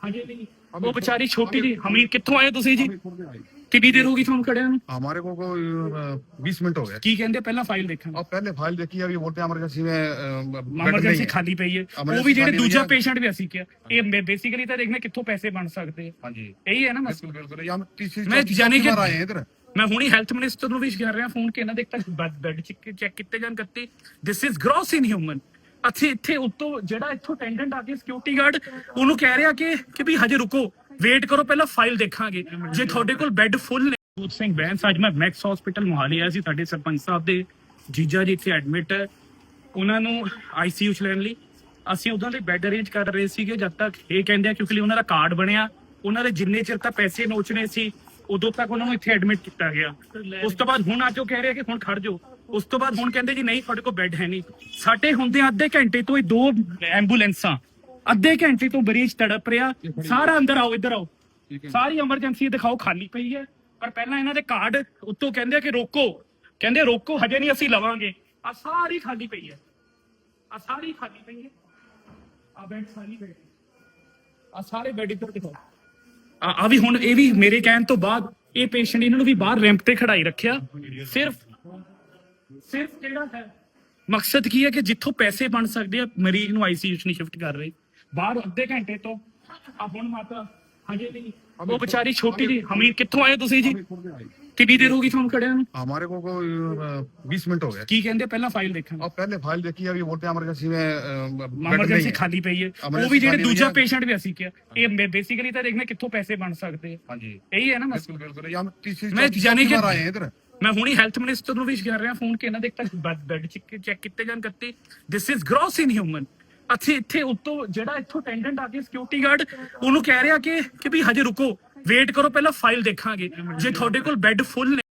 ਹਜੇ ਨਹੀਂ ਉਹ ਵਿਚਾਰੀ ਛੋਟੀ ਜੀ ਹਮੀਰ ਕਿੱਥੋਂ ਆਏ ਤੁਸੀਂ ਜੀ ਕਿੰਨੀ ਦੇਰ ਹੋ ਗਈ ਤੁਹਾਨੂੰ ਖੜਿਆਂ ਨੂੰ हमारे को कोई बीस मिनट हो गए ਕੀ ਕਹਿੰਦੇ ਪਹਿਲਾਂ ਫਾਈਲ ਦੇਖਾਂਗੇ अब पहले फाइल देखी अभी बोलते हैं इमरजेंसी में अ, बेड नहीं ਐਮਰਜੈਂਸੀ है। ਖਾਲੀ ਪਈ ਹੈ ਉਹ Emergency ਵੀ ਜਿਹੜੇ ਖਾਲੀ ਹੋਈ ਦੂਜਾ ਹੈ। ਪੇਸ਼ੈਂਟ ਵੀ ਅਸੀਂ ਕਿਹਾ ਇਹ ਬੇਸਿਕਲੀ ਤਾਂ ਦੇਖਣਾ ਕਿੱਥੋਂ ਪੈਸੇ ਬਣ ਸਕਦੇ ਆ हाँ जी ਇਹੀ ਹੈ ਨਾ ਮਸਲਾ बिल्कुल बिल्कुल ये हम तीसरी मैं चौथी- जाने चौथी के- बार आए हैं इधर ਮੈਂ ਹੁਣੀ ਹੈਲਥ ਮਿਨਿਸਟਰ ਨੂੰ ਵੀ ਕਰ ਰਿਹਾ ਫੋਨ ਕਿ ਇਹਨਾਂ ਦੇ ਤੱਕ ਬੈੱਡ ਚੈੱਕ ਕੀਤੇ ਜਾਣ ਕੱਤੇ ਦਿਸ ਇਜ਼ ਗ੍ਰੋਸ ਇਨਹਿਊਮਨ ਅੱਛੇ ਇੱਥੇ ਉੱਤੋਂ ਜਿਹੜਾ ਇੱਥੋਂ ਅਟੈਂਡੈਂਟ ਆ ਕੇ ਸਿਕਿਉਰਿਟੀ ਗਾਰਡ ਉਹਨੂੰ ਕਹਿ ਰਿਹਾ ਕਿ ਕਿ ਵੀ ਹਜੇ ਰੁਕੋ ਵੇਟ ਕਰੋ, ਪਹਿਲਾਂ ਫਾਈਲ ਦੇਖਾਂਗੇ। ਜੇ ਤੁਹਾਡੇ ਕੋਲ ਬੈੱਡ ਫੁੱਲ ਨੇ। ਜੋਤ ਸਿੰਘ ਬੈਂਸ ਅੱਜ ਮੈਂ ਮੈਕਸ ਹਸਪੀਟਲ ਮੋਹਾਲੀ ਆਇਆ ਸੀ, ਸਾਡੇ ਸਰਪੰਚ ਸਾਹਿਬ ਦੇ ਜੀਜਾ ਜੀ ਇੱਥੇ ਐਡਮਿਟ ਹੈ। ਉਹਨਾਂ ਨੂੰ ਆਈਸੀਯੂ ਚ ਲੈਣ ਲਈ। ਅਸੀਂ ਉਹਨਾਂ ਦੇ ਬੈੱਡ ਅਰੇਂਜ ਕਰ ਰਹੇ ਸੀਗੇ, ਜਦ ਤੱਕ ਇਹ ਕਹਿੰਦੇ ਆ, ਕਿਉਂਕਿ ਉਹਨਾਂ ਦਾ ਕਾਰਡ ਬਣਿਆ। ਉਹਨਾਂ ਦੇ ਜਿੰਨੇ ਚਿਰ ਤੱਕ ਪੈਸੇ ਨੋਚਣੇ ਸੀ, ਉਦੋਂ ਤੱਕ ਉਹਨਾਂ ਨੂੰ ਇੱਥੇ ਐਡਮਿਟ ਕੀਤਾ ਗਿਆ। ਉਸ ਤੋਂ ਬਾਅਦ ਹੁਣ ਅੱਜ ਉਹ ਕਹਿ ਰਹੇ ਆ ਕਿ ਹੁਣ ਖੜ ਜਾਓ। ਉਸ ਤੋਂ ਬਾਅਦ ਹੁਣ ਕਹਿੰਦੇ ਜੀ ਨਹੀਂ ਤੁਹਾਡੇ ਕੋਲ ਬੈੱਡ ਹੈ ਨਹੀਂ। ਸਾਡੇ ਹੁੰਦੇ ਅੱਧੇ ਘੰਟੇ ਤੋਂ ਇਹ ਦੋ ਐਂਬੂਲੈਂਸਾਂ ਅੱਧੇ ਘੰਟੇ ਤੋਂ ਮਰੀਜ਼ ਤੜਪ ਰਿਹਾ। ਸਾਰਾ ਅੰਦਰ ਆਓ ਇੱਧਰ ਆਓ। ਸਾਰੀ ਐਮਰਜੈਂਸੀ ਦਿਖਾਓ ਖਾਲੀ ਪਈ ਹੈ। ਪਰ ਪਹਿਲਾਂ ਇਹਨਾਂ ਦੇ ਕਾਰਡ ਉੱਤੋਂ ਕਹਿੰਦੇ ਆ ਕਿ ਰੋਕੋ। ਕਹਿੰਦੇ ਰੋਕੋ ਹਜੇ ਨਹੀਂ ਅਸੀਂ ਲਵਾਂਗੇ। ਆ ਸਾਰੀ ਖਾਲੀ ਪਈ ਹੈ। ਆ ਸਾਰੀ ਖਾਲੀ ਪਈ ਹੈ। ਆ ਬੈੱਡ ਸਾਰੀ ਪਈ ਆ ਸਾਰੇ ਬੈੱਡ ਇੱਧਰ ਦਿਖਾਓ। ਆ ਵੀ ਹੁਣ ਇਹ ਵੀ ਮੇਰੇ ਕਹਿਣ ਤੋਂ ਬਾਅਦ ਇਹ ਪੇਸ਼ੈਂਟ ਇਹਨਾਂ ਨੂੰ ਵੀ ਬਾਹਰ ਰੈਂਪ ਤੇ ਖੜਾਈ ਰੱਖਿਆ। ਸਿਰਫ ਸਿਰਫ ਕਿਹੜਾ ਹੈ ਮਕਸਦ ਕੀ ਹੈ ਕਿ ਜਿੱਥੋਂ ਪੈਸੇ ਬਣ ਸਕਦੇ ਆ ਮਰੀਜ਼ ਨੂੰ ਆਈਸੀਯੂ ਚ ਨਹੀਂ ਸ਼ਿਫਟ ਕਰ ਰਹੇ ਬਾਹਰ ਅੱਧੇ ਘੰਟੇ ਤੋਂ ਆ ਹੁਣ ਮਾਤਾ ਹਜੇ ਨਹੀਂ ਉਹ ਵਿਚਾਰੀ ਛੋਟੀ ਜੀ ਹਮੀਰ ਕਿੱਥੋਂ ਆਏ ਤੁਸੀਂ ਜੀ ਕਿੰਨੀ ਦੇਰ ਹੋ ਗਈ ਤੁਹਾਨੂੰ ਖੜਿਆਂ ਨੂੰ हमारे को कोई बीस मिनट हो गए ਕੀ ਕਹਿੰਦੇ ਪਹਿਲਾਂ ਫਾਈਲ ਦੇਖਾਂਗੇ अब पहले फाइल देखी अभी बोलते हैं इमरजेंसी में अ, बेड नहीं ਐਮਰਜੈਂਸੀ है। ਖਾਲੀ ਪਈ ਹੈ ਉਹ Emergency ਵੀ ਜਿਹੜੇ ਖਾਲੀ ਹੋਈ ਦੂਜਾ ਹੈ। ਪੇਸ਼ੈਂਟ ਵੀ ਅਸੀਂ ਕਿਹਾ ਇਹ ਬੇਸਿਕਲੀ ਤਾਂ ਦੇਖਣਾ ਕਿੱਥੋਂ ਪੈਸੇ ਬਣ ਸਕਦੇ ਆ हाँ जी ਇਹੀ ਹੈ ਨਾ ਮਸਲਾ बिल्कुल बिल्कुल ये हम तीसरी मैं चौथी- जाने चौथी के- बार आए हैं इधर ਮੈਂ ਹੁਣੀ ਹੈਲਥ ਮਿਨਿਸਟਰ ਨੂੰ ਵੀ ਕਰ ਰਿਹਾ ਫੋਨ ਕਿ ਇਹਨਾਂ ਦੇ ਤੱਕ ਬੈੱਡ ਚੈੱਕ ਕੀਤੇ ਜਾਣ ਕੱਤੇ। ਦਿਸ ਇਜ਼ ਗ੍ਰੋਸ ਇਨਹਿਊਮਨ ਅੱਛੇ ਇੱਥੇ ਉੱਤੋਂ, ਜਿਹੜਾ ਇੱਥੋਂ ਅਟੈਂਡੈਂਟ ਆ ਕੇ ਸਿਕਿਉਰਿਟੀ ਗਾਰਡ ਉਹਨੂੰ ਕਹਿ ਰਿਹਾ ਕਿ ਕਿ ਵੀ ਹਜੇ ਰੁਕੋ ਵੇਟ ਕਰੋ, ਪਹਿਲਾਂ ਫਾਈਲ ਦੇਖਾਂਗੇ। ਜੇ ਤੁਹਾਡੇ ਕੋਲ ਬੈੱਡ ਫੁੱਲ ਨੇ